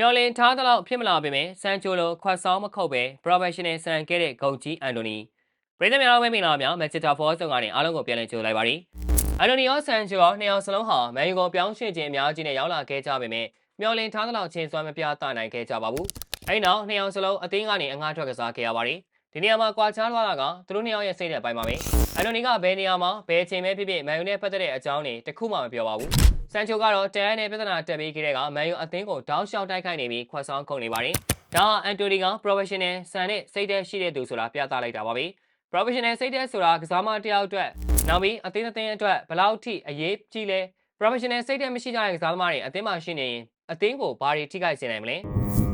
မျော်လင့်ထားသလောက်ဖြစ်မလာပေမဲ့စန်ချိုလိုခွတ်ဆောင်မခုတ်ပဲ professional ဆန်ခဲ့တဲ့ဂုံကြီးအန်တိုနီပြည်သူများပဲမင်္ဂလာပါများမက်ချစ်တာဖောဆောင်ကနေအားလုံးကိုပြန်လည်ကြိုလိုက်ပါရီအန်တိုနီရောဆန်ချိုရောနှစ်ယောက်စလုံးဟာမန်ယူကိုပြောင်းရွှေ့ခြင်းအများကြီးနဲ့ရောက်လာခဲ့ကြပေမဲ့မျော်လင့်ထားသလောက်ချင်းစွမ်းမပြသနိုင်ခဲ့ကြပါဘူးအဲဒီနောက်နှစ်ယောက်စလုံးအသင်းကနေအငှားထွက်ကစားခဲ့ရပါရီဒီနေရာမှာကွာခြားသွားတာကသူတို့နှစ်ယောက်ရဲ့စိတ်နဲ့ပိုင်းပါပဲအန်တိုနီကဘယ်နေရာမှာဘယ်အချိန်ပဲဖြစ်ဖြစ်မန်ယူနဲ့ပတ်သက်တဲ့အကြောင်းတွေတခုမှမပြောပါဘူး ဆန်ချိုကတော့တန်နဲ့ပြဿနာတက်ပြီးခဲ့တဲ့ကမန်ယူအသင်းကိုတောက်လျှောက်တိုက်ခိုက်နေပြီးခွတ်ဆောင်ခုန်နေပါတယ်ဒါကအန်တိုနီက professional ဆန်နဲ့စိတ်သက်ရှိတဲ့သူဆိုတာပြသလိုက်တာပါပဲ professional စိတ်သက်ဆိုတာကစားမတစ်ယောက်အတွက်နောက်ပြီးအသင်းအသင်းအတွက်ဘယ်လောက်ထိအရေးကြီးလဲ professional စိတ်သက်မရှိကြတဲ့ကစားသမားတွေအသင်းမှာရှိနေရင်အသင်းကိုဘာတွေထိခိုက်စေနိုင်မလဲ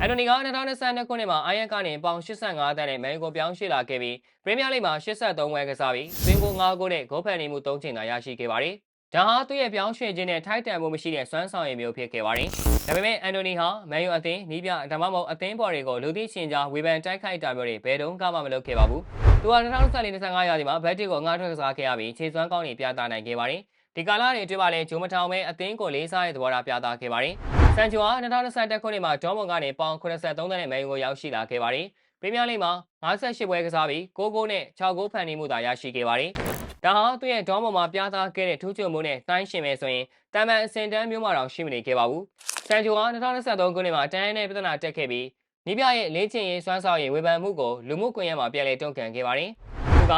အန်တိုနီက2022ခုနှစ်မှာအိုင်ယက်ကနေပေါင်85တန်းနဲ့မန်ယူကိုပြောင်းရွှေ့လာခဲ့ပြီးပရီးမီးယားလိဂ်မှာ83ဝဲကစားပြီးသွင်းကို9ဂိုးနဲ့ဂိုးဖန်နေမှု3ချိန်သာရရှိခဲ့ပါတယ် ဒါဟာသူ့ရဲ့ပြောင်းရွှေ့ခြင်းနဲ့ထိုက်တန်မှုမရှိတဲ့စွမ်းဆောင်ရည်မျိုးဖြစ်ခဲ့ပါတယ်။ဒါပေမဲ့အန်တိုနီဟာမန်ယူအသင်းနီးပြဒါမှမဟုတ်အသင်းပေါ်တွေကိုလူသိရှင်ကြားဝေဖန်တိုက်ခိုက်တာမျိုးတွေဘယ်တုန်းကမှမလုပ်ခဲ့ပါဘူး။သူက2024-25ရာသီမှာဘက်တစ်ကိုငှားထွက်ကစားခဲ့ရပြီးခြေစွမ်းကောင်းတွေပြသနိုင်ခဲ့ပါတယ်။ဒီကာလတွေအတွင်းမှာလည်းဂျိုမထောင်ပဲအသင်းကိုလေးစားတဲ့သဘောထားပြသခဲ့ပါတယ်။ဆန်ချိုဟာ2021ခုနှစ်မှာဒေါမွန်ကနေပေါင်83တန်းနဲ့မန်ယူကိုရောက်ရှိလာခဲ့ပါတယ်။ပရီးမီးယားလိဂ်မှာ58ပွဲကစားပြီး6ဂိုးနဲ့6ဂိုးဖန်တီးမှုသာရရှိခဲ့ပါတယ်။ ဒါဟာသူ့ရဲ့ဒေါမွန်မှာပြသခဲ့တဲ့ထူးချွန်မှုနဲ့တိုင်းရှင်မယ်ဆိုရင်တန်ပန်အစင်တန်းမျိုးမှတော့ရှိမနေခဲ့ပါဘူး။ဆန်ချိုဟာ2023ခုနှစ်မှာတန်းနဲ့ပြဿနာတက်ခဲ့ပြီးနီးပြရဲ့လေးချင်ရေးစွမ်းဆောင်ရေးဝေဖန်မှုကိုလူမှုကွန်ရက်မှာပြန်လည်တုံ့ပြန်ခဲ့ပါတယ်။သူက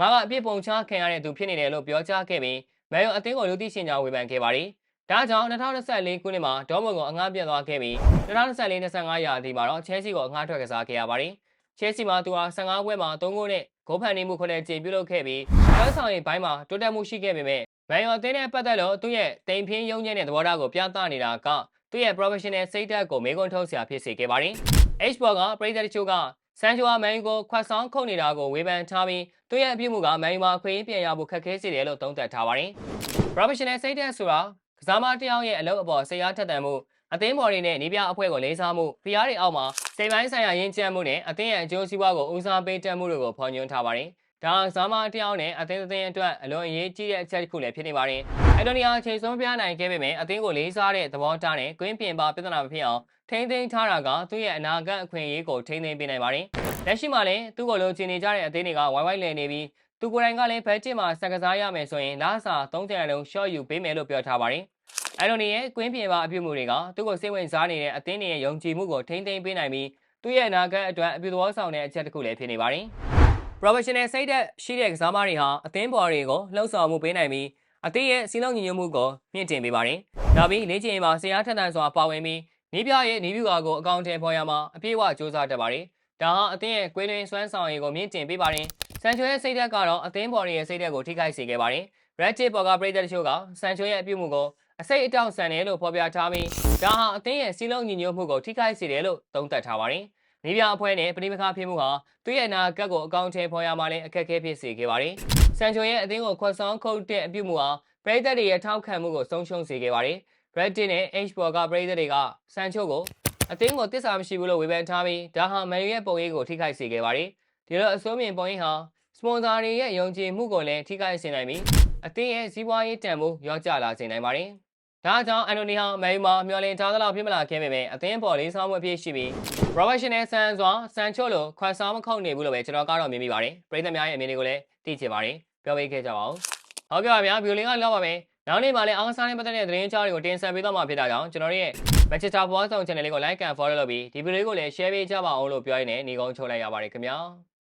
ငါကအပြစ်ပုံချခံရတဲ့သူဖြစ်နေတယ်လို့ပြောကြားခဲ့ပြီးမန်ယူအသင်းကိုလူသိရှင်ကြားဝေဖန်ခဲ့ပါတယ်။ဒါကြောင့်2024ခုနှစ်မှာဒေါမွန်ကိုအငှားပြတ်သွားခဲ့ပြီး2024-25ရာသီမှာတော့ချဲစီကိုအငှားထွက်ကစားခဲ့ရပါတယ်။ ချဲစီမှာသူဟာ15ပွဲမှာ3ဂိုးနဲ့ဂိုးဖန်နေမှုခုနှစ်ကြိမ်ပြုလုပ်ခဲ့ပြီးကျောင်းဆောင်ရေးဘိုင်းမှာတိုးတက်မှုရှိခဲ့ပေမဲ့မန်ယူအသင်းနဲ့ပတ်သက်လို့သူ့ရဲ့တိမ်ဖင်းယုံညံ့တဲ့သဘောထားကိုပြသနေတာကသူ့ရဲ့ professional စိတ်ဓာတ်ကိုမေးခွန်းထုတ်စရာဖြစ်စေခဲ့ပါတယ်။ H-Ball ကပရိသတ်တချို့ကဆန်ချိုဟာမန်ယူကိုခွတ်ဆောင်ခုတ်နေတာကိုဝေဖန်ထားပြီးသူ့ရဲ့အပြုအမူကမန်ယူမှာခွင့်ပြန်ရဖို့ခက်ခဲစေတယ်လို့သုံးသပ်ထားပါတယ်။ professional စိတ်ဓာတ်ဆိုတာကစားမတစ်ယောက်ရဲ့အလုပ်အပေါ်စိတ်အားထက်သန်မှု အသင်းပေါ်တွေနဲ့နေပြအဖွဲ့ကိုလေးစားမှုဖျားတွေအောက်မှာစိတ်ပိုင်းဆိုင်ရာရင်းချမ်းမှုနဲ့အသင်းရဲ့အကျိုးစီးပွားကိုဦးစားပေးတက်မှုတွေကိုဖော်ညွှန်းထားပါတယ်။ဒါကစားမတစ်ယောက်နဲ့အသင်းအသင်းအတွက်အလွန်အရေးကြီးတဲ့အချက်တစ်ခုလည်းဖြစ်နေပါတယ်။အက်ဒိုနီယာချိန်ဆုံးပြနိုင်ခဲ့ပေမဲ့အသင်းကိုလေးစားတဲ့သဘောထားနဲ့ကွင်းပြင်ပါပြဿနာမဖြစ်အောင်ထိမ့်သိမ်းထားတာကသူ့ရဲ့အနာဂတ်အခွင့်အရေးကိုထိမ့်သိမ်းပေးနိုင်ပါတယ်။လက်ရှိမှာလည်းသူ့ကိုလိုချင်နေကြတဲ့အသင်းတွေကဝိုင်းဝိုင်းလည်နေပြီးသူကိုယ်တိုင်ကလည်းဘတ်ဂျက်မှာစကစားရမယ်ဆိုရင်လာစာ30ရာခိုင်နှုန်းရှော့ယူပေးမယ်လို့ပြောထားပါတယ်။ အန်တိုနီရဲ့ကွင်းပြင်ပါအပြုမှုတွေကသူ့ကိုစိတ်ဝင်စားနေတဲ့အသင်းတွေရဲ့ယုံကြည်မှုကိုထိမ့်သိမ်းပေးနိုင်ပြီးသူ့ရဲ့အနာဂတ်အတွက်အပြုသဘောဆောင်တဲ့အချက်တစ်ခုလည်းဖြစ်နေပါတယ်။ professional စိတ်သက်ရှိတဲ့ကစားမတွေဟာအသင်းပေါ်တွေကိုလှုပ်ဆောင်မှုပေးနိုင်ပြီးအသင်းရဲ့စီးလုံးညီညွတ်မှုကိုမြင့်တင်ပေးပါတယ်။ဒါပြီးလေ့ကျင့်ရေးမှာဆရာထက်သန်စွာပါဝင်ပြီးနီးပြရဲ့နီးပြူကာကိုအကောင့်ထဲပေါ်ရမှာအပြည့်အဝစ조사တတ်ပါတယ်။ဒါဟာအသင်းရဲ့ကွင်းတွင်စွမ်းဆောင်ရည်ကိုမြင့်တင်ပေးပါတယ်။ဆန်ချိုရဲ့စိတ်သက်ကတော့အသင်းပေါ်ရဲ့စိတ်သက်ကိုထိခိုက်စေခဲ့ပါတယ်။ Red Chip ပေါ်ကပရိသတ်တချို့ကဆန်ချိုရဲ့အပြုအမူကို အစိတ်အတောက်ဆန်တယ်လို့ဖော်ပြထားပြီးဒါဟာအသင်းရဲ့စီးလုံးညီညွတ်မှုကိုထိခိုက်စေတယ်လို့သုံးသပ်ထားပါတယ်။နီးပြအဖွဲ့နဲ့ပဋိပက္ခဖြစ်မှုဟာသူ့ရဲ့နာကတ်ကိုအကောင့်ထဲပေါ်ရမှာလည်းအခက်အခဲဖြစ်စေခဲ့ပါတယ်။ဆန်ချိုရဲ့အသင်းကိုခွတ်ဆောင်ခုတ်တဲ့အပြုအမူဟာပရိသတ်တွေရဲ့ထောက်ခံမှုကိုဆုံးရှုံးစေခဲ့ပါတယ်။ Reddit နဲ့ H-Ball ကပရိသတ်တွေကဆန်ချိုကိုအသင်းကိုတစ္ဆာမရှိဘူးလို့ဝေဖန်ထားပြီးဒါဟာမန်ယူရဲ့ပုံရိပ်ကိုထိခိုက်စေခဲ့ပါတယ်။ဒီလိုအစိုးမြင်ပုံရိပ်ဟာစပွန်ဆာတွေရဲ့ယုံကြည်မှုကိုလည်းထိခိုက်စေနိုင်ပြီးအသင်းရဲ့စီးပွားရေးတန်ဖိုးရောကျလာစေနိုင်ပါတယ်။ ဒါကြောင့်အန်တိုနီဟာမန်ယူမှာမျှော်လင့်ထားသလောက်ဖြစ်မလာခဲ့ပေမဲ့အသင်းပေါ်လေးစားမှုအဖြစ်ရှိပြီး professional ဆန်စွာဆန်ချို့လိုခွန်ဆောင်မခုတ်နေဘူးလို့ပဲကျွန်တော်ကတော့မြင်မိပါတယ်။ပရိသတ်များရဲ့အမြင်တွေကိုလည်းသိချင်ပါတယ်။ပြောပေးခဲ့ကြပါဦး။ဟုတ်ကဲ့ပါဗျာဗီဒီယိုလင်းကလောက်ပါမယ်။နောက်နေ့မှာလည်းအားကစားနဲ့ပတ်သက်တဲ့သတင်းကြားတွေကိုတင်ဆက်ပေးသွားမှာဖြစ်တာကြောင့်ကျွန်တော်ရဲ့ Manchester Football Zone Channel လေးကို like and follow လုပ်ပြီးဒီဗီဒီယိုလေးကိုလည်း share ပေးကြပါအောင်လို့ပြောရင်းနဲ့ညီကုန်းချုပ်လိုက်ရပါတယ်ခင်ဗျာ။